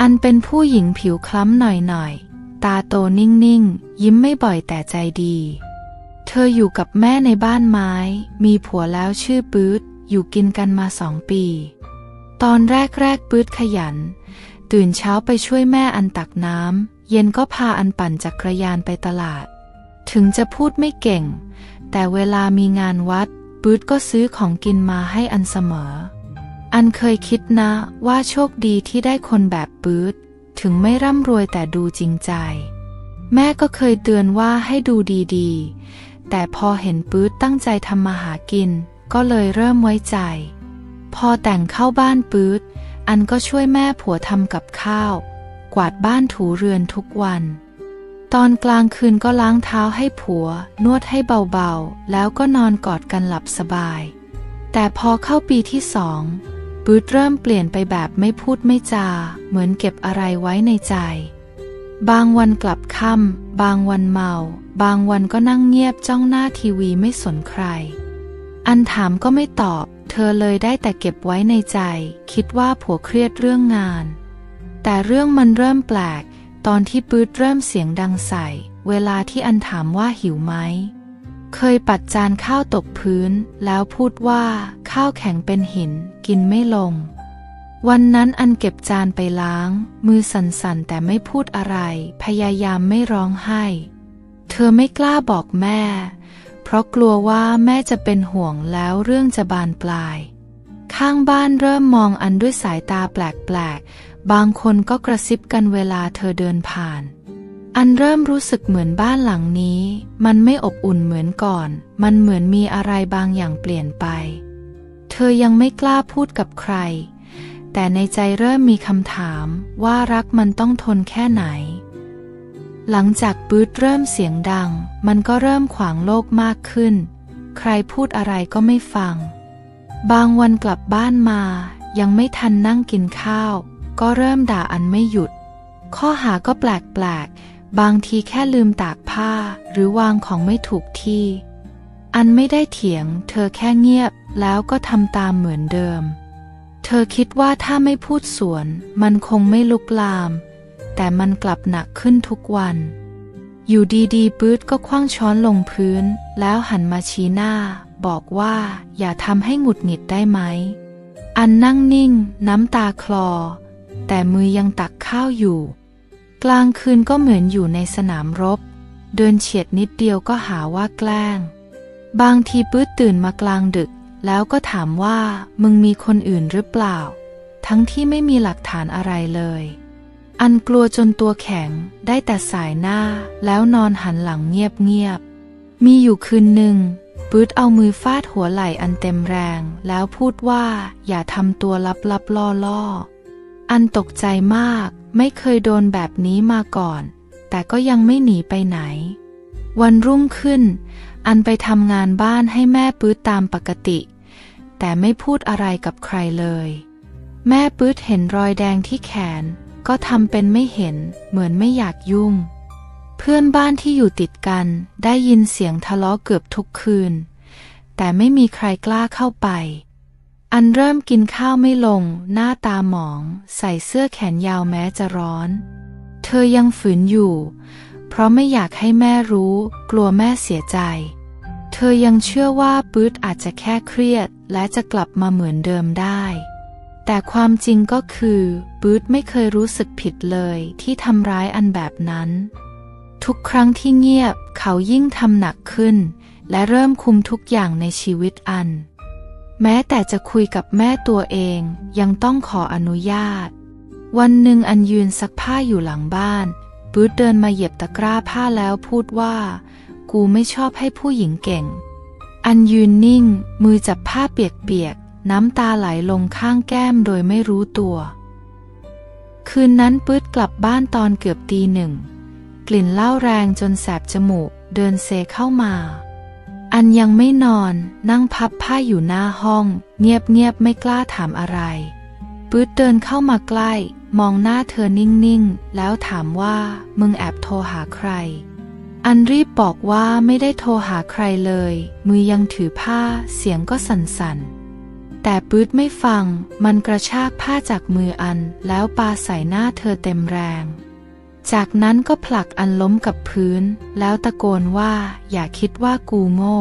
อันเป็นผู้หญิงผิวคล้ำหน่อยๆ ตาโตนิ่งๆ ยิ้มไม่บ่อยแต่ใจดี เธออยู่กับแม่ในบ้านไม้ มีผัวแล้วชื่อปื๊ด อยู่กินกันมาสองปี ตอนแรกๆปื๊ดขยัน ตื่นเช้าไปช่วยแม่อันตักน้ำ เย็นก็พาอันปั่นจักรยานไปตลาด ถึงจะพูดไม่เก่ง แต่เวลามีงานวัดปื๊ดก็ซื้อของกินมาให้อันเสมอ อันเคยคิดนะว่าโชคดีที่ได้คนแบบปื๊ดถึงไม่ร่ำรวยแต่ดูจริงใจ แม่ก็เคยเตือนว่าให้ดูดีๆ แต่พอเห็นปื๊ดตั้งใจทำมาหากิน ก็เลยเริ่มไว้ใจ พอแต่งเข้าบ้านปื๊ดอันก็ช่วยแม่ผัวทำกับข้าว กวาดบ้านถูเรือนทุกวัน ตอนกลางคืนก็ล้างเท้าให้ผัว นวดให้เบาๆ แล้วก็นอนกอดกันหลับสบาย แต่พอเข้าปีที่สอง ปื๊ดเริ่มเปลี่ยนไปแบบไม่พูดไม่จา เหมือนเก็บอะไรไว้ในใจ บางวันกลับค่ำบางวันเมา บางวันก็นั่งเงียบจ้องหน้าทีวีไม่สนใคร อันถามก็ไม่ตอบ เธอเลยได้แต่เก็บไว้ในใจ คิดว่าผัวเครียดเรื่องงาน แต่เรื่องมันเริ่มแปลก ตอนที่ปื๊ดเริ่มเสียงดังใส่ เวลาที่อันถามว่าหิวไหม เคยปัดจานข้าวตกพื้น แล้วพูดว่าข้าวแข็งเป็นหิน กินไม่ลง วันนั้นอันเก็บจานไปล้าง มือสั่นๆแต่ไม่พูดอะไร พยายามไม่ร้องไห้ เธอไม่กล้าบอกแม่ เพราะกลัวว่าแม่จะเป็นห่วงแล้วเรื่องจะบานปลาย ข้างบ้านเริ่มมองอันด้วยสายตาแปลกๆ บางคนก็กระซิบกันเวลาเธอเดินผ่าน อันเริ่มรู้สึกเหมือนบ้านหลังนี้ มันไม่อบอุ่นเหมือนก่อน มันเหมือนมีอะไรบางอย่างเปลี่ยนไป เธอยังไม่กล้าพูดกับใคร แต่ในใจเริ่มมีคำถามว่ารักมันต้องทนแค่ไหน หลังจากปื๊ดเริ่มเสียงดัง มันก็เริ่มขวางโลกมากขึ้น ใครพูดอะไรก็ไม่ฟัง บางวันกลับบ้านมา ยังไม่ทันนั่งกินข้าว ก็เริ่มด่าอันไม่หยุด ข้อหาก็แปลกๆ บางทีแค่ลืมตากผ้าหรือวางของไม่ถูกที่ อันไม่ได้เถียง เธอแค่เงียบแล้วก็ทำตามเหมือนเดิม เธอคิดว่าถ้าไม่พูดสวน มันคงไม่ลุกลาม แต่มันกลับหนักขึ้นทุกวัน อยู่ดีๆปื๊ดก็คว้างช้อนลงพื้น แล้วหันมาชี้หน้า บอกว่าอย่าทำให้หงุดหงิดได้ไหม อันนั่งนิ่ง น้ำตาคลอ แต่มือยังตักข้าวอยู่ กลางคืนก็เหมือนอยู่ในสนามรบ เดินเฉียดนิดเดียวก็หาว่าแกล้ง บางทีปื๊ดตื่นมากลางดึก แล้วก็ถามว่ามึงมีคนอื่นหรือเปล่า ทั้งที่ไม่มีหลักฐานอะไรเลย อันกลัวจนตัวแข็งได้แต่สายหน้าแล้วนอนหันหลังเงียบๆ มีอยู่คืนหนึ่งปื๊ดเอามือฟาดหัวไหล่อันเต็มแรง แล้วพูดว่าอย่าทำตัวลับๆล่อๆ อันตกใจมาก ไม่เคยโดนแบบนี้มาก่อน แต่ก็ยังไม่หนีไปไหน วันรุ่งขึ้น อันไปทำงานบ้านให้แม่ปื๊ดตามปกติ แต่ไม่พูดอะไรกับใครเลย แม่ปื๊ดเห็นรอยแดงที่แขน ก็ทำเป็นไม่เห็น เหมือนไม่อยากยุ่ง เพื่อนบ้านที่อยู่ติดกันได้ยินเสียงทะเลาะเกือบทุกคืน แต่ไม่มีใครกล้าเข้าไป อันเริ่มกินข้าวไม่ลง หน้าตาหมอง ใส่เสื้อแขนยาวแม้จะร้อน เธอยังฝืนอยู่ เพราะไม่อยากให้แม่รู้ กลัวแม่เสียใจ เธอยังเชื่อว่าปื๊ดอาจจะแค่เครียด และจะกลับมาเหมือนเดิมได้ แต่ความจริงก็คือปื๊ดไม่เคยรู้สึกผิดเลยที่ทำร้ายอันแบบนั้น ทุกครั้งที่เงียบเขายิ่งทำหนักขึ้น และเริ่มคุมทุกอย่างในชีวิตอัน แม้แต่จะคุยกับแม่ตัวเองยังต้องขออนุญาต วันหนึ่งอันยืนซักผ้าอยู่หลังบ้านปื๊ดเดินมาเหยียบตะกร้าผ้าแล้วพูดว่า กูไม่ชอบให้ผู้หญิงเก่ง อันยืนนิ่ง มือจับผ้าเปียกๆ น้ำตาไหลลงข้างแก้มโดยไม่รู้ตัว คืนนั้นปื๊ดกลับบ้านตอนเกือบตีหนึ่ง กลิ่นเหล้าแรงจนแสบจมูก เดินเซเข้ามา อันยังไม่นอนนั่งพับผ้าอยู่หน้าห้อง เงียบๆไม่กล้าถามอะไร ปื๊ดเดินเข้ามาใกล้ มองหน้าเธอนิ่งๆ แล้วถามว่ามึงแอบโทรหาใคร อันรีบบอกว่าไม่ได้โทรหาใครเลย มือยังถือผ้าเสียงก็สั่นๆ แต่ปื๊ดไม่ฟัง มันกระชากผ้าจากมืออันแล้วปาใส่หน้าเธอเต็มแรง จากนั้นก็ผลักอันล้มกับพื้น แล้วตะโกนว่าอย่าคิดว่ากูโง่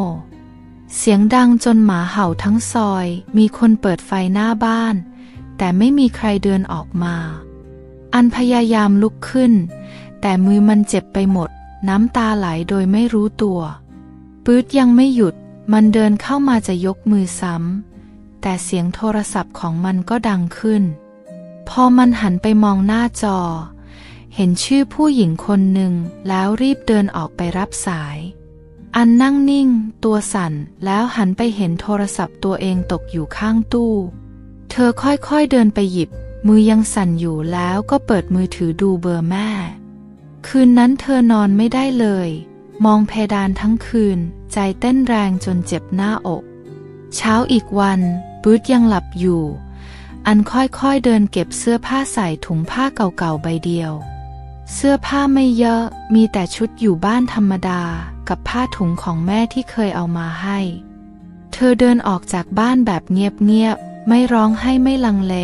เสียงดังจนหมาเห่าทั้งซอย มีคนเปิดไฟหน้าบ้าน แต่ไม่มีใครเดินออกมา อันพยายามลุกขึ้น แต่มือมันเจ็บไปหมด น้ำตาไหลโดยไม่รู้ตัว ปื๊ดยังไม่หยุด มันเดินเข้ามาจะยกมือซ้ำ แต่เสียงโทรศัพท์ของมันก็ดังขึ้น พอมันหันไปมองหน้าจอ เห็นชื่อผู้หญิงคนหนึ่งแล้วรีบเดินออกไปรับสาย อันนั่งนิ่ง ตัวสั่นแล้วหันไปเห็นโทรศัพท์ตัวเองตกอยู่ข้างตู้ เธอค่อยๆเดินไปหยิบ มือยังสั่นอยู่แล้วก็เปิดมือถือดูเบอร์แม่ คืนนั้นเธอนอนไม่ได้เลย มองเพดานทั้งคืน ใจเต้นแรงจนเจ็บหน้าอก เช้าอีกวันปื๊ดยังหลับอยู่อันค่อยๆเดินเก็บเสื้อผ้าใส่ถุงผ้าเก่าๆใบเดียว เสื้อผ้าไม่เยอะมีแต่ชุดอยู่บ้านธรรมดากับผ้าถุงของแม่ที่เคยเอามาให้ เธอเดินออกจากบ้านแบบเงียบๆ ไม่ร้องให้ไม่ลังเล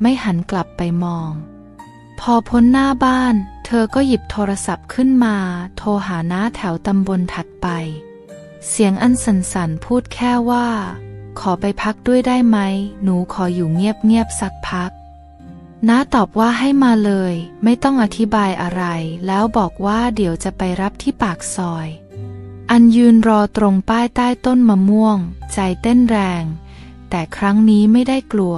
ไม่หันกลับไปมอง พอพ้นหน้าบ้าน เธอก็หยิบโทรศัพท์ขึ้นมา โทรหาน้าแถวตำบลถัดไป เสียงอันสันๆพูดแค่ว่า ขอไปพักด้วยได้ไหม หนูขออยู่เงียบๆสักพัก น้าตอบว่าให้มาเลย ไม่ต้องอธิบายอะไร แล้วบอกว่าเดี๋ยวจะไปรับที่ปากซอย อันยืนรอตรงป้ายใต้ต้นมะม่วง ใจเต้นแรง แต่ครั้งนี้ไม่ได้กลัว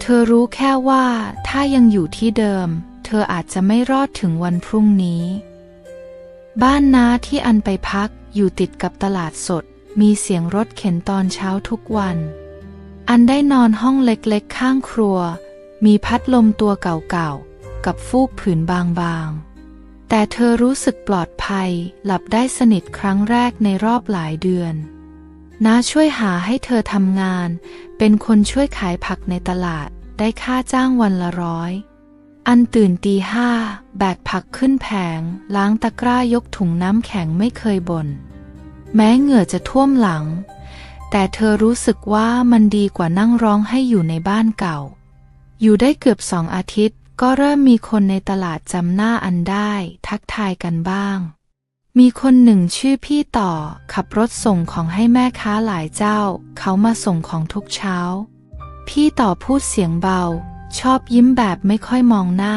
เธอรู้แค่ว่าถ้ายังอยู่ที่เดิม เธออาจจะไม่รอดถึงวันพรุ่งนี้ บ้านน้าที่อันไปพักอยู่ติดกับตลาดสด มีเสียงรถเข็นตอนเช้าทุกวัน อันได้นอนห้องเล็กๆข้างครัว มีพัดลมตัวเก่าๆ กับฟูกผืนบางๆ แต่เธอรู้สึกปลอดภัย หลับได้สนิทครั้งแรกในรอบหลายเดือน น้าช่วยหาให้เธอทำงาน เป็นคนช่วยขายผักในตลาด ได้ค่าจ้างวันละร้อย อันตื่นตีห้า แบกผักขึ้นแผง ล้างตะกร้ายกถุงน้ำแข็งไม่เคยบน่น แม้เหงื่อจะท่วมหลัง แต่เธอรู้สึกว่ามันดีกว่านั่งร้องให้อยู่ในบ้านเก่า อยู่ได้เกือบสองอาทิตย์ ก็เริ่มมีคนในตลาดจำหน้าอันได้ ทักทายกันบ้าง มีคนหนึ่งชื่อพี่ต่อ ขับรถส่งของให้แม่ค้าหลายเจ้า เขามาส่งของทุกเช้า พี่ต่อพูดเสียงเบา ชอบยิ้มแบบไม่ค่อยมองหน้า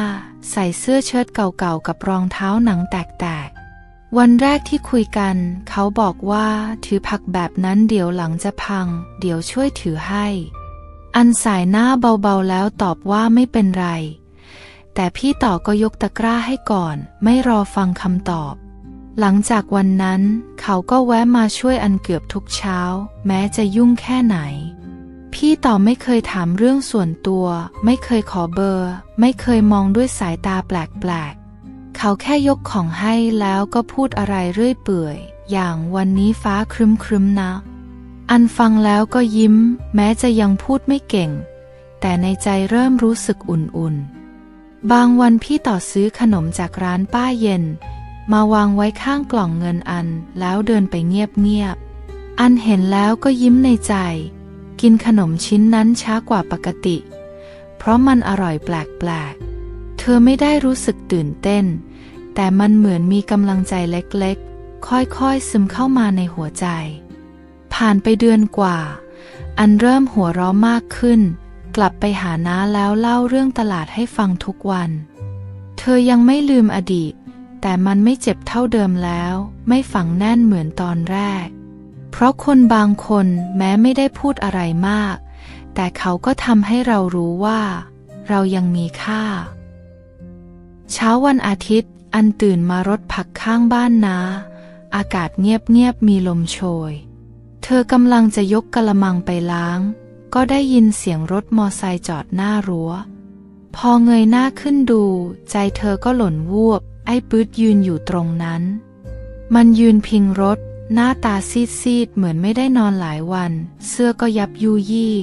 ใส่เสื้อเชิ้ตเก่าๆกับรองเท้าหนังแตกๆ วันแรกที่คุยกัน เขาบอกว่าถือผักแบบนั้นเดี๋ยวหลังจะพัง เดี๋ยวช่วยถือให้ อันสายหน้าเบาๆแล้วตอบว่าไม่เป็นไร แต่พี่ต่อก็ยกตะกร้าให้ก่อน ไม่รอฟังคำตอบ หลังจากวันนั้นเขาก็แวะมาช่วยอันเกือบทุกเช้า แม้จะยุ่งแค่ไหน พี่ต่อไม่เคยถามเรื่องส่วนตัว ไม่เคยขอเบอร์ ไม่เคยมองด้วยสายตาแปลกๆ เขาแค่ยกของให้แล้วก็พูดอะไรเรื่อยเปื่อย อย่างวันนี้ฟ้าครึ้มครึมๆนะ อันฟังแล้วก็ยิ้ม แม้จะยังพูดไม่เก่ง แต่ในใจเริ่มรู้สึกอุ่นๆ บางวันพี่ต่อซื้อขนมจากร้านป้าเย็น มาวางไว้ข้างกล่องเงินอันแล้วเดินไปเงียบๆ อันเห็นแล้วก็ยิ้มในใจ กินขนมชิ้นนั้นช้ากว่าปกติ เพราะมันอร่อยแปลกๆ เธอไม่ได้รู้สึกตื่นเต้น แต่มันเหมือนมีกำลังใจเล็กๆ ค่อยๆซึมเข้ามาในหัวใจ ผ่านไปเดือนกว่า อันเริ่มหัวเราะมากขึ้น กลับไปหาน้าแล้วเล่าเรื่องตลาดให้ฟังทุกวัน เธอยังไม่ลืมอดีต แต่มันไม่เจ็บเท่าเดิมแล้ว ไม่ฝังแน่นเหมือนตอนแรก เพราะคนบางคนแม้ไม่ได้พูดอะไรมาก แต่เขาก็ทำให้เรารู้ว่า เรายังมีค่า เช้าวันอาทิตย์ อันตื่นมารดผักข้างบ้านนาอากาศเงียบๆมีลมโชย ธอกำลังจะยกกะละมังไปล้าง ก็ได้ยินเสียงรถมอไซค์จอดหน้ารั้ว พอเงยหน้าขึ้นดู ใจเธอก็หล่นวูบ ไอ้ปื๊ดยืนอยู่ตรงนั้น มันยืนพิงรถ หน้าตาซีดๆ เหมือนไม่ได้นอนหลายวัน เสื้อก็ยับยุยี่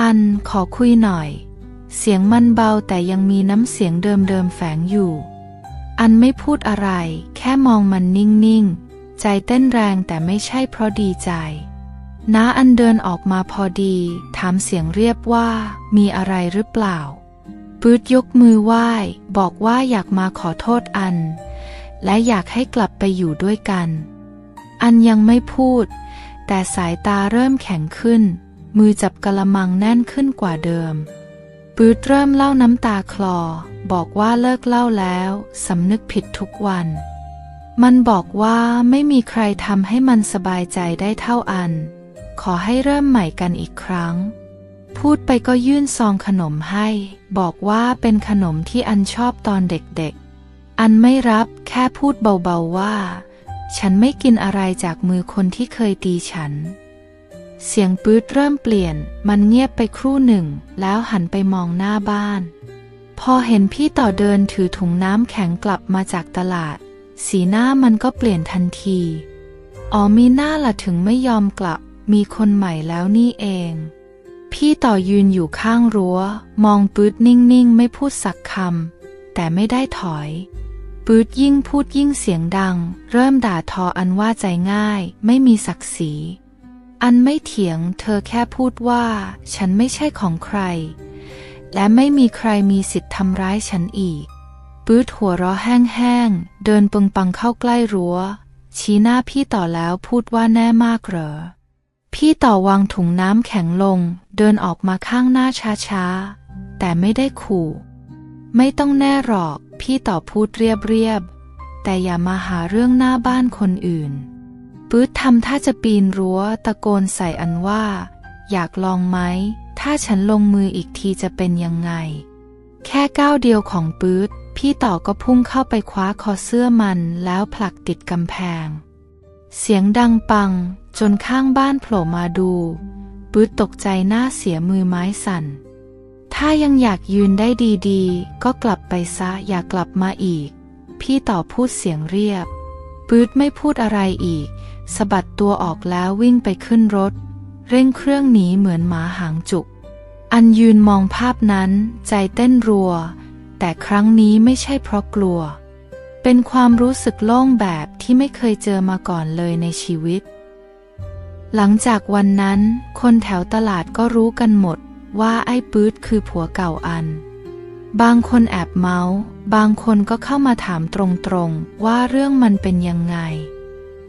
อันขอคุยหน่อย เสียงมันเบาแต่ยังมีน้ำเสียงเดิมๆแฝงอยู่ อันไม่พูดอะไร แค่มองมันนิ่งๆ ใจเต้นแรงแต่ไม่ใช่เพราะดีใจ น้าอันเดินออกมาพอดี ถามเสียงเรียบว่ามีอะไรหรือเปล่า ปื๊ดยกมือไหว้ บอกว่าอยากมาขอโทษอัน และอยากให้กลับไปอยู่ด้วยกัน อันยังไม่พูด แต่สายตาเริ่มแข็งขึ้น มือจับกระมังแน่นขึ้นกว่าเดิม ปื๊ดเริ่มเล่าน้ำตาคลอ บอกว่าเลิกเล่าแล้วสำนึกผิดทุกวัน มันบอกว่าไม่มีใครทำให้มันสบายใจได้เท่าอัน ขอให้เริ่มใหม่กันอีกครั้ง พูดไปก็ยื่นซองขนมให้ บอกว่าเป็นขนมที่อันชอบตอนเด็กๆ อันไม่รับแค่พูดเบาๆว่า ฉันไม่กินอะไรจากมือคนที่เคยตีฉัน เสียงปื๊ดเริ่มเปลี่ยน มันเงียบไปครู่หนึ่ง แล้วหันไปมองหน้าบ้าน พอเห็นพี่ต่อเดินถือถุงน้ำแข็งกลับมาจากตลาด สีหน้ามันก็เปลี่ยนทันที อ๋อมีหน้าละถึงไม่ยอมกลับ มีคนใหม่แล้วนี่เอง พี่ต่อยืนอยู่ข้างรั้ว มองปื๊ดนิ่งๆ ไม่พูดสักคำ แต่ไม่ได้ถอย ปื๊ดยิ่งพูดยิ่งเสียงดัง เริ่มด่าทออันว่าใจง่าย ไม่มีศักดิ์ศรี อันไม่เถียง เธอแค่พูดว่า ฉันไม่ใช่ของใคร และไม่มีใครมีสิทธิ์ทำร้ายฉันอีกปื๊ดหัวเราะแห้งๆ เดินปึงปังเข้าใกล้รั้ว ชี้หน้าพี่ต่อแล้วพูดว่าแน่มากเหรอ พี่ต่อวางถุงน้ำแข็งลง เดินออกมาข้างหน้าช้าๆ แต่ไม่ได้ขู่ ไม่ต้องแน่หรอก พี่ต่อพูดเรียบๆ แต่อย่ามาหาเรื่องหน้าบ้านคนอื่น ปื๊ดทำท่าจะปีนรั้ว ตะโกนใส่อันว่า อยากลองไหม ถ้าฉันลงมืออีกทีจะเป็นยังไง แค่ก้าวเดียวของปื๊ด พี่ต่อก็พุ่งเข้าไปคว้าคอเสื้อมันแล้วผลักติดกำแพง เสียงดังปังจนข้างบ้านโผล่มาดูปื๊ดตกใจหน้าเสียมือไม้สั่น ถ้ายังอยากยืนได้ดีๆ ก็กลับไปซะอย่ากลับมาอีก พี่ต่อพูดเสียงเรียบปื๊ดไม่พูดอะไรอีกสะบัดตัวออกแล้ววิ่งไปขึ้นรถ เร่งเครื่องหนีเหมือนหมาหางจุก อันยืนมองภาพนั้นใจเต้นรัว แต่ครั้งนี้ไม่ใช่เพราะกลัว เป็นความรู้สึกโล่งแบบที่ไม่เคยเจอมาก่อนเลยในชีวิต หลังจากวันนั้น คนแถวตลาดก็รู้กันหมดว่าไอ้ปื๊ดคือผัวเก่าอัน บางคนแอบเมาส์ บางคนก็เข้ามาถามตรงๆ ว่าเรื่องมันเป็นยังไง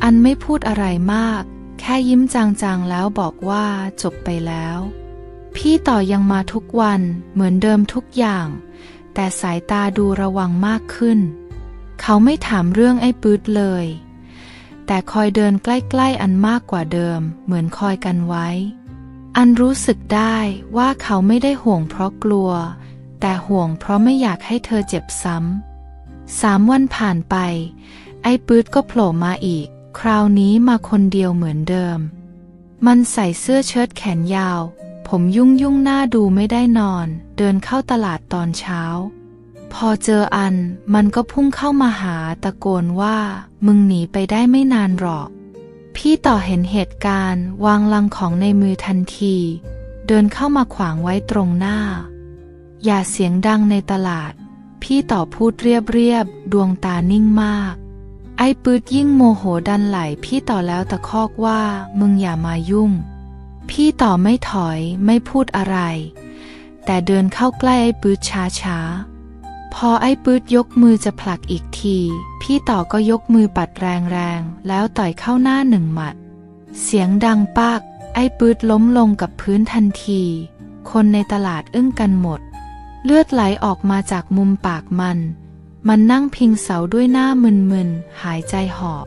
อันไม่พูดอะไรมาก แค่ยิ้มจางๆแล้วบอกว่าจบไปแล้ว พี่ต่อยังมาทุกวันเหมือนเดิมทุกอย่าง แต่สายตาดูระวังมากขึ้น เขาไม่ถามเรื่องไอ้ปื๊ดเลย แต่คอยเดินใกล้ๆอันมากกว่าเดิม เหมือนคอยกันไว้ อันรู้สึกได้ว่าเขาไม่ได้ห่วงเพราะกลัว แต่ห่วงเพราะไม่อยากให้เธอเจ็บซ้ำสามวันผ่านไป ไอ้ปื๊ดก็โผล่มาอีก คราวนี้มาคนเดียวเหมือนเดิม มันใส่เสื้อเชิ้ตแขนยาว ผมยุ่งยุ่งหน้าดูไม่ได้นอน เดินเข้าตลาดตอนเช้า พอเจออันมันก็พุ่งเข้ามาหาตะโกนว่า มึงหนีไปได้ไม่นานหรอก พี่ต่อเห็นเหตุการณ์วางลังของในมือทันที เดินเข้ามาขวางไว้ตรงหน้า อย่าเสียงดังในตลาด พี่ต่อพูดเรียบๆดวงตานิ่งมาก ไอ้ปืดยิ่งโมโหดันไหลพี่ต่อแล้วตะคอกว่า มึงอย่ามายุ่ง พี่ต่อไม่ถอยไม่พูดอะไร แต่เดินเข้าใกล้ไอ้ปืดช้าๆพอไอ้ปืดยกมือจะผลักอีกที พี่ต่อก็ยกมือปัดแรงๆ แล้วต่อยเข้าหน้าหนึ่งหมัด เสียงดังปาก ไอ้ปืดล้มลงกับพื้นทันที คนในตลาดอึ้งกันหมด เลือดไหลออกมาจากมุมปากมัน มันนั่งพิงเสาด้วยหน้ามึนๆ หายใจหอบ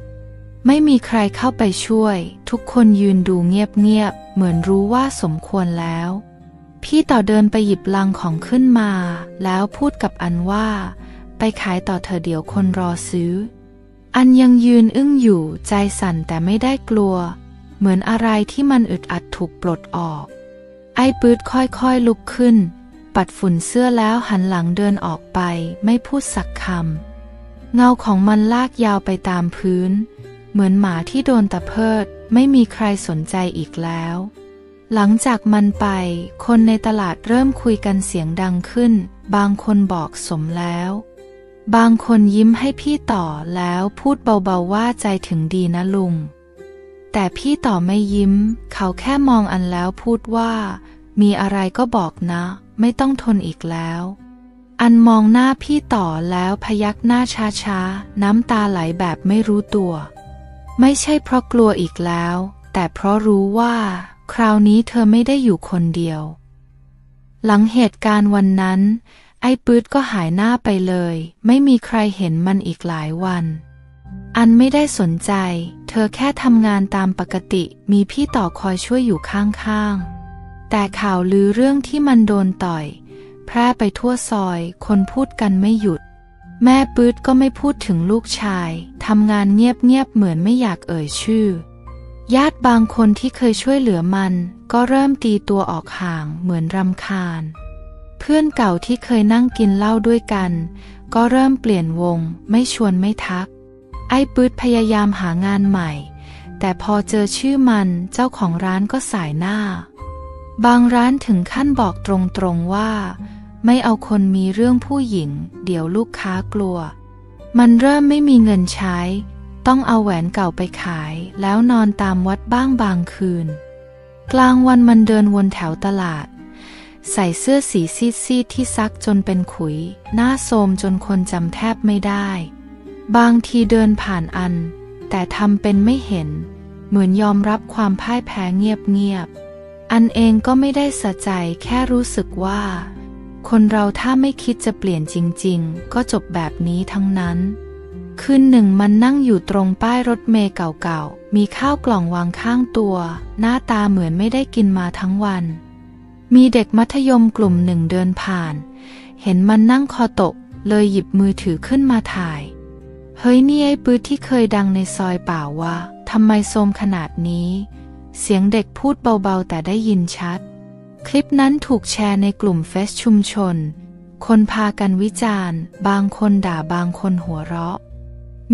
ไม่มีใครเข้าไปช่วย ทุกคนยืนดูเงียบๆ เหมือนรู้ว่าสมควรแล้ว พี่ต่อเดินไปหยิบลังของขึ้นมา แล้วพูดกับอันว่า ไปขายต่อเธอเดี๋ยวคนรอซื้อ อันยังยืนอึ้งอยู่ใจสั่นแต่ไม่ได้กลัว เหมือนอะไรที่มันอึดอัดถูกปลดออก ไอ้ปืดค่อยๆลุกขึ้น ปัดฝุ่นเสื้อแล้วหันหลังเดินออกไปไม่พูดสักคำเงาของมันลากยาวไปตามพื้น เหมือนหมาที่โดนตะเพิดไม่มีใครสนใจอีกแล้ว หลังจากมันไป คนในตลาดเริ่มคุยกันเสียงดังขึ้น บางคนบอกสมแล้ว บางคนยิ้มให้พี่ต่อแล้วพูดเบาๆว่าใจถึงดีนะลุง แต่พี่ต่อไม่ยิ้ม เขาแค่มองอันแล้วพูดว่า มีอะไรก็บอกนะ ไม่ต้องทนอีกแล้ว อันมองหน้าพี่ต่อแล้วพยักหน้าช้าๆ น้ำตาไหลแบบไม่รู้ตัว ไม่ใช่เพราะกลัวอีกแล้ว แต่เพราะรู้ว่า คราวนี้เธอไม่ได้อยู่คนเดียว หลังเหตุการณ์วันนั้น ไอ้ปื๊ดก็หายหน้าไปเลย ไม่มีใครเห็นมันอีกหลายวัน อันไม่ได้สนใจ เธอแค่ทำงานตามปกติ มีพี่ต่อคอยช่วยอยู่ข้างๆ แต่ข่าวลือเรื่องที่มันโดนต่อย แพร่ไปทั่วซอย คนพูดกันไม่หยุด แม่ปื๊ดก็ไม่พูดถึงลูกชาย ทำงานเงียบๆ เหมือนไม่อยากเอ่ยชื่อ ญาติบางคนที่เคยช่วยเหลือมัน ก็เริ่มตีตัวออกห่างเหมือนรำคาญ เพื่อนเก่าที่เคยนั่งกินเหล้าด้วยกัน ก็เริ่มเปลี่ยนวง ไม่ชวนไม่ทัก ไอ้ปื๊ดพยายามหางานใหม่ แต่พอเจอชื่อมันเจ้าของร้านก็สายหน้า บางร้านถึงขั้นบอกตรงๆว่า ไม่เอาคนมีเรื่องผู้หญิง เดี๋ยวลูกค้ากลัว มันเริ่มไม่มีเงินใช้ ต้องเอาแหวนเก่าไปขายแล้วนอนตามวัดบ้างบางคืน กลางวันมันเดินวนแถวตลาด ใส่เสื้อสีซีดๆที่ซักจนเป็นขุย หน้าโทรมจนคนจำแทบไม่ได้ บางทีเดินผ่านอัน แต่ทำเป็นไม่เห็น เหมือนยอมรับความพ่ายแพ้เงียบๆ อันเองก็ไม่ได้สะใจแค่รู้สึกว่า คนเราถ้าไม่คิดจะเปลี่ยนจริง ๆ ก็จบแบบนี้ทั้งนั้น คืนหนึ่งมันนั่งอยู่ตรงป้ายรถเมล์เก่าๆ มีข้าวกล่องวางข้างตัว หน้าตาเหมือนไม่ได้กินมาทั้งวัน มีเด็กมัธยมกลุ่มหนึ่งเดินผ่าน เห็นมันนั่งคอตก เลยหยิบมือถือขึ้นมาถ่าย เฮ้ยนี่ไอ้ปื้ดที่เคยดังในซอยเปล่าวะทำไมโทมขนาดนี้ เสียงเด็กพูดเบาๆ แต่ได้ยินชัด คลิปนั้นถูกแชร์ในกลุ่มเฟซชุมชน คนพากันวิจารณ์ บางคนด่าบางคนหัวเราะ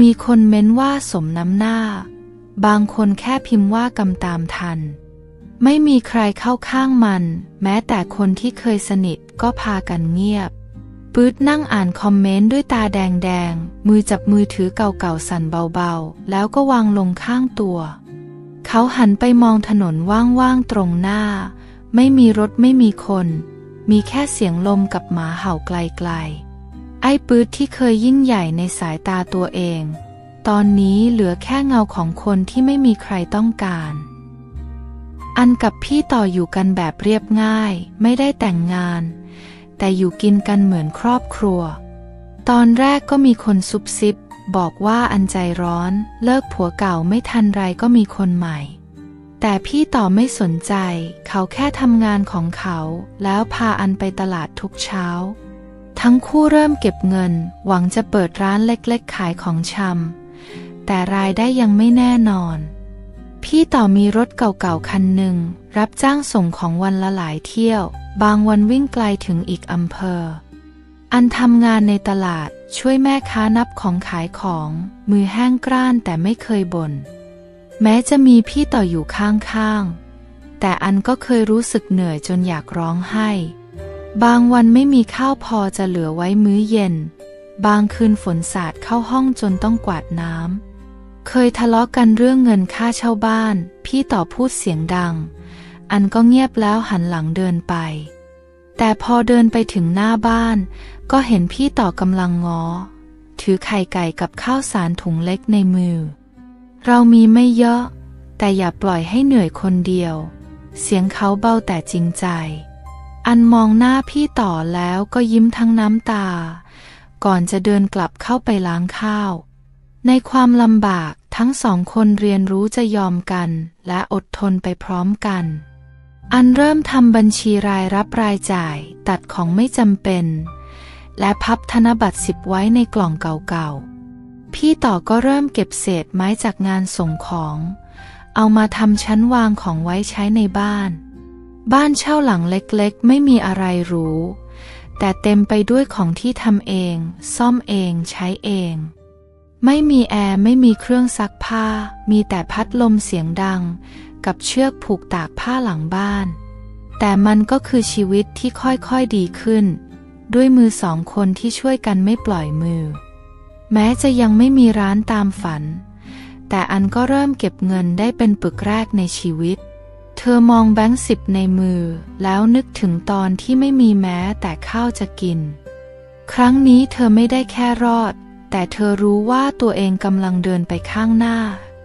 มีคนเม้นว่าสมน้ำหน้า บางคนแค่พิมพ์ว่ากำตามทัน ไม่มีใครเข้าข้างมัน แม้แต่คนที่เคยสนิทก็พากันเงียบ ปื๊ดนั่งอ่านคอมเมนต์ด้วยตาแดงๆ มือจับมือถือเก่าๆสั่นเบาๆ แล้วก็วางลงข้างตัว เขาหันไปมองถนนว่างๆตรงหน้า ไม่มีรถไม่มีคน มีแค่เสียงลมกับหมาเห่าไกลๆ อ้ปื๊ดที่เคยยิ่งใหญ่ในสายตาตัวเอง ตอนนี้เหลือแค่เงาของคนที่ไม่มีใครต้องการ อันกับพี่ต่ออยู่กันแบบเรียบง่าย ไม่ได้แต่งงาน แต่อยู่กินกันเหมือนครอบครัว ตอนแรกก็มีคนซุบซิบ บอกว่าอันใจร้อนเลิกผัวเก่าไม่ทันไรก็มีคนใหม่ แต่พี่ต่อไม่สนใจ เขาแค่ทำงานของเขา แล้วพาอันไปตลาดทุกเช้า ทั้งคู่เริ่มเก็บเงิน หวังจะเปิดร้านเล็กๆ ขายของชำแต่รายได้ยังไม่แน่นอน พี่ต่อมีรถเก่าๆ คันหนึ่ง รับจ้างส่งของวันละหลายเที่ยว บางวันวิ่งไกลถึงอีกอำเภอ อันทำงานในตลาดช่วยแม่ค้านับของขายของ มือแห้งกร้านแต่ไม่เคยบน่นแม้จะมีพี่ต่ออยู่ข้างๆ แต่อันก็เคยรู้สึกเหนื่อยจนอยากร้องไห้ บางวันไม่มีข้าวพอจะเหลือไว้มื้อเย็น บางคืนฝนสาดเข้าห้องจนต้องกวาดน้ำ เคยทะเลาะกันเรื่องเงินค่าเช่าบ้าน พี่ต่อพูดเสียงดัง อันก็เงียบแล้วหันหลังเดินไป แต่พอเดินไปถึงหน้าบ้าน ก็เห็นพี่ต่อกำลังงอ ถือไข่ไก่กับข้าวสารถุงเล็กในมือ เรามีไม่เยอะ แต่อย่าปล่อยให้เหนื่อยคนเดียว เสียงเขาเบาแต่จริงใจ อันมองหน้าพี่ต่อแล้วก็ยิ้มทั้งน้ำตา ก่อนจะเดินกลับเข้าไปล้างข้าว ในความลำบากทั้งสองคนเรียนรู้จะยอมกันและอดทนไปพร้อมกัน อันเริ่มทำบัญชีรายรับรายจ่ายตัดของไม่จำเป็น และพับธนบัตรสิบไว้ในกล่องเก่าๆ พี่ต่อก็เริ่มเก็บเศษไม้จากงานส่งของ เอามาทำชั้นวางของไว้ใช้ในบ้าน บ้านเช่าหลังเล็กๆ ไม่มีอะไรหรู แต่เต็มไปด้วยของที่ทำเอง ซ่อมเองใช้เอง ไม่มีแอร์ไม่มีเครื่องซักผ้า มีแต่พัดลมเสียงดัง กับเชือกผูกตากผ้าหลังบ้าน แต่มันก็คือชีวิตที่ค่อยๆดีขึ้น ด้วยมือสองคนที่ช่วยกันไม่ปล่อยมือ แม้จะยังไม่มีร้านตามฝัน แต่อันก็เริ่มเก็บเงินได้เป็นปึกแรกในชีวิต เธอมองแบงค์สิบในมือ แล้วนึกถึงตอนที่ไม่มีแม้แต่ข้าวจะกิน ครั้งนี้เธอไม่ได้แค่รอด แต่เธอรู้ว่าตัวเองกำลังเดินไปข้างหน้า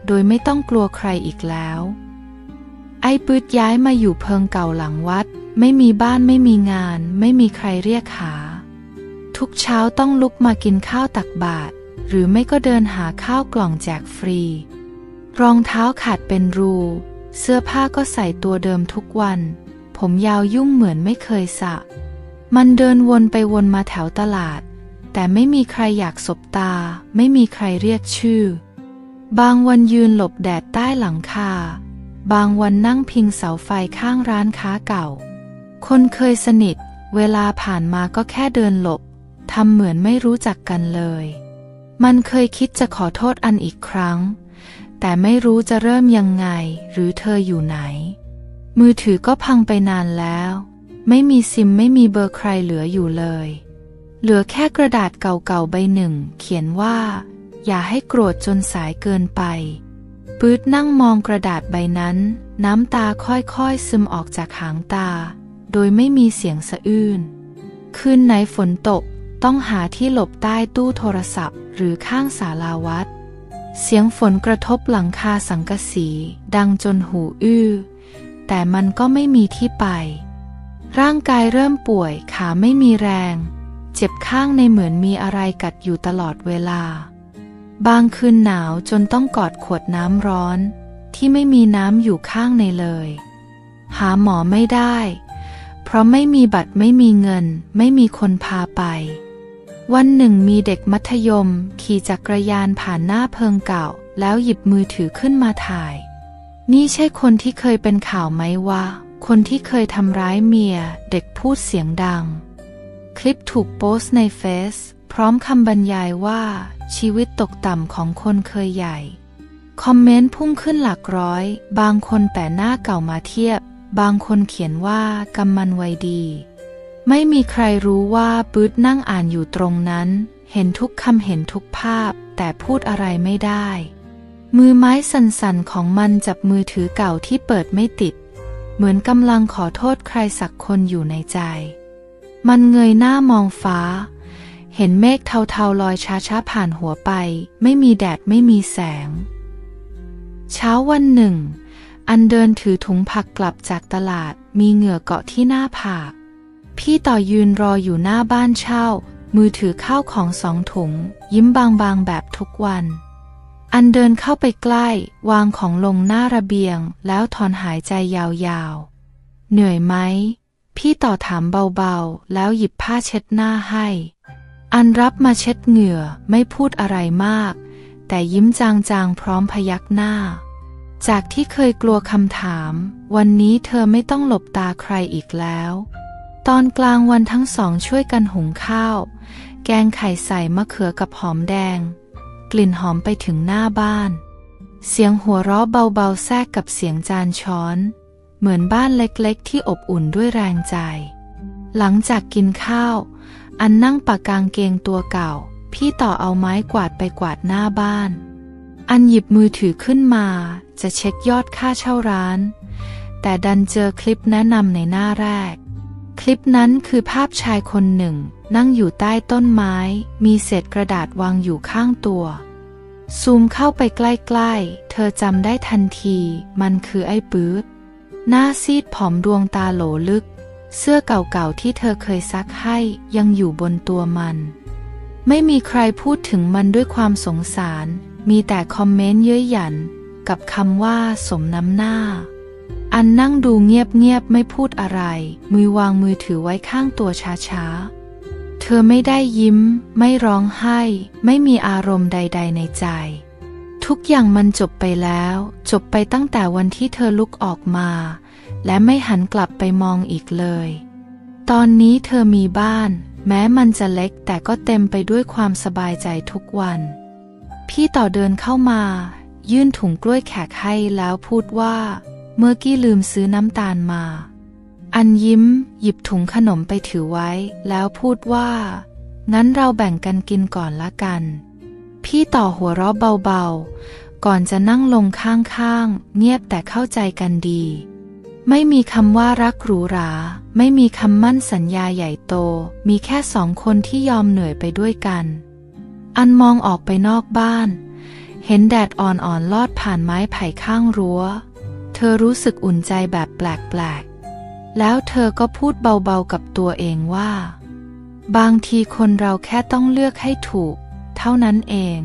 โดยไม่ต้องกลัวใครอีกแล้ว ไอ้ปืดย้ายมาอยู่เพิงเก่าหลังวัด ไม่มีบ้านไม่มีงาน ไม่มีใครเรียกหา ทุกเช้าต้องลุกมากินข้าวตักบาตรหรือไม่ก็เดินหาข้าวกล่องแจกฟรี รองเท้าขาดเป็นรู เสื้อผ้าก็ใส่ตัวเดิมทุกวัน ผมยาวยุ่งเหมือนไม่เคยสระ มันเดินวนไปวนมาแถวตลาด แต่ไม่มีใครอยากสบตา ไม่มีใครเรียกชื่อ บางวันยืนหลบแดดใต้หลังคา บางวันนั่งพิงเสาไฟข้างร้านค้าเก่า คนเคยสนิท เวลาผ่านมาก็แค่เดินหลบ ทำเหมือนไม่รู้จักกันเลย มันเคยคิดจะขอโทษอันอีกครั้ง แต่ไม่รู้จะเริ่มยังไง หรือเธออยู่ไหน มือถือก็พังไปนานแล้ว ไม่มีซิมไม่มีเบอร์ใครเหลืออยู่เลย เหลือแค่กระดาษเก่าๆใบหนึ่ง เขียนว่า อย่าให้โกรธจนสายเกินไปปื๊ดนั่งมองกระดาษใบนั้น น้ำตาค่อยๆซึมออกจากหางตา โดยไม่มีเสียงสะอื้น คืนไหนฝนตกต้องหาที่หลบใต้ตู้โทรศัพท์ หรือข้างศาลาวัด เสียงฝนกระทบหลังคาสังกะสี ดังจนหูอื้อ แต่มันก็ไม่มีที่ไป ร่างกายเริ่มป่วยขาไม่มีแรง เจ็บข้างในเหมือนมีอะไรกัดอยู่ตลอดเวลา บางคืนหนาวจนต้องกอดขวดน้ำร้อน ที่ไม่มีน้ำอยู่ข้างในเลย หาหมอไม่ได้ เพราะไม่มีบัตรไม่มีเงิน ไม่มีคนพาไป วันหนึ่งมีเด็กมัธยม ขี่จักรยานผ่านหน้าเพิงเก่า แล้วหยิบมือถือขึ้นมาถ่าย นี่ใช่คนที่เคยเป็นข่าวไหมวะคนที่เคยทำร้ายเมีย เด็กพูดเสียงดัง คลิปถูกโพสต์ในเฟซพร้อมคำบรรยายว่า ชีวิตตกต่ำของคนเคยใหญ่ คอมเมนต์พุ่งขึ้นหลักร้อย บางคนแปะหน้าเก่ามาเทียบ บางคนเขียนว่ากำมันไวดี ไม่มีใครรู้ว่าปื๊ดนั่งอ่านอยู่ตรงนั้น เห็นทุกคำเห็นทุกภาพ แต่พูดอะไรไม่ได้ มือไม้สั่นๆของมันจับมือถือเก่าที่เปิดไม่ติด เหมือนกำลังขอโทษใครสักคนอยู่ในใจ มันเงยหน้ามองฟ้า เห็นเมฆเทาๆลอยช้าๆผ่านหัวไป ไม่มีแดดไม่มีแสง เช้าวันหนึ่ง อันเดินถือถุงผักกลับจากตลาด มีเหงื่อเกาะที่หน้าผาก พี่ต่อยืนรออยู่หน้าบ้านเช่า มือถือข้าวของสองถุง ยิ้มบางๆแบบทุกวัน อันเดินเข้าไปใกล้ วางของลงหน้าระเบียง แล้วถอนหายใจยาวๆ เหนื่อยไหม พี่ต่อถามเบาๆ แล้วหยิบผ้าเช็ดหน้าให้ อันรับมาเช็ดเหงื่อไม่พูดอะไรมาก แต่ยิ้มจางๆพร้อมพยักหน้า จากที่เคยกลัวคำถาม วันนี้เธอไม่ต้องหลบตาใครอีกแล้ว ตอนกลางวันทั้งสองช่วยกันหุงข้าว แกงไข่ใส่มะเขือกับหอมแดง กลิ่นหอมไปถึงหน้าบ้าน เสียงหัวเราะเบาๆแทรกกับเสียงจานช้อน เหมือนบ้านเล็กๆ ที่อบอุ่นด้วยแรงใจ หลังจากกินข้าว อันนั่งปากกางเกงตัวเก่า พี่ต่อเอาไม้กวาดไปกวาดหน้าบ้าน อันหยิบมือถือขึ้นมาจะเช็คยอดค่าเช่าร้าน แต่ดันเจอคลิปแนะนำในหน้าแรก คลิปนั้นคือภาพชายคนหนึ่ง นั่งอยู่ใต้ต้นไม้ มีเศษกระดาษวางอยู่ข้างตัว ซูมเข้าไปใกล้ๆ เธอจำได้ทันที มันคือไอ้ปื๊ดหน้าซีดผอมดวงตาโหลลึก เสื้อเก่าๆที่เธอเคยซักให้ยังอยู่บนตัวมัน ไม่มีใครพูดถึงมันด้วยความสงสาร มีแต่คอมเมนต์เย้ยหยัน กับคำว่าสมน้ำหน้า อันนั่งดูเงียบๆไม่พูดอะไร มือวางมือถือไว้ข้างตัวช้าๆ เธอไม่ได้ยิ้ม ไม่ร้องไห้ ไม่มีอารมณ์ใด ๆ ในใจ ทุกอย่างมันจบไปแล้ว จบไปตั้งแต่วันที่เธอลุกออกมา และไม่หันกลับไปมองอีกเลย ตอนนี้เธอมีบ้าน แม้มันจะเล็กแต่ก็เต็มไปด้วยความสบายใจทุกวัน พี่ต่อเดินเข้ามา ยื่นถุงกล้วยแขกให้แล้วพูดว่า เมื่อกี้ลืมซื้อน้ำตาลมา อันยิ้มหยิบถุงขนมไปถือไว้ แล้วพูดว่า งั้นเราแบ่งกันกินก่อนละกัน พี่ต่อหัวเราะเบาๆ ก่อนจะนั่งลงข้างๆ เงียบแต่เข้าใจกันดี ไม่มีคำว่ารักหรูหรา ไม่มีคำมั่นสัญญาใหญ่โต มีแค่สองคนที่ยอมเหนื่อยไปด้วยกัน อันมองออกไปนอกบ้าน เห็นแดดอ่อนๆลอดผ่านไม้ไผ่ข้างรั้ว อรู้สึกอุ่นใจแบบแปลกๆ แล้วเธอก็พูดเบาๆกับตัวเองว่า บางทีคนเราแค่ต้องเลือกให้ถูก เท่านั้นเอง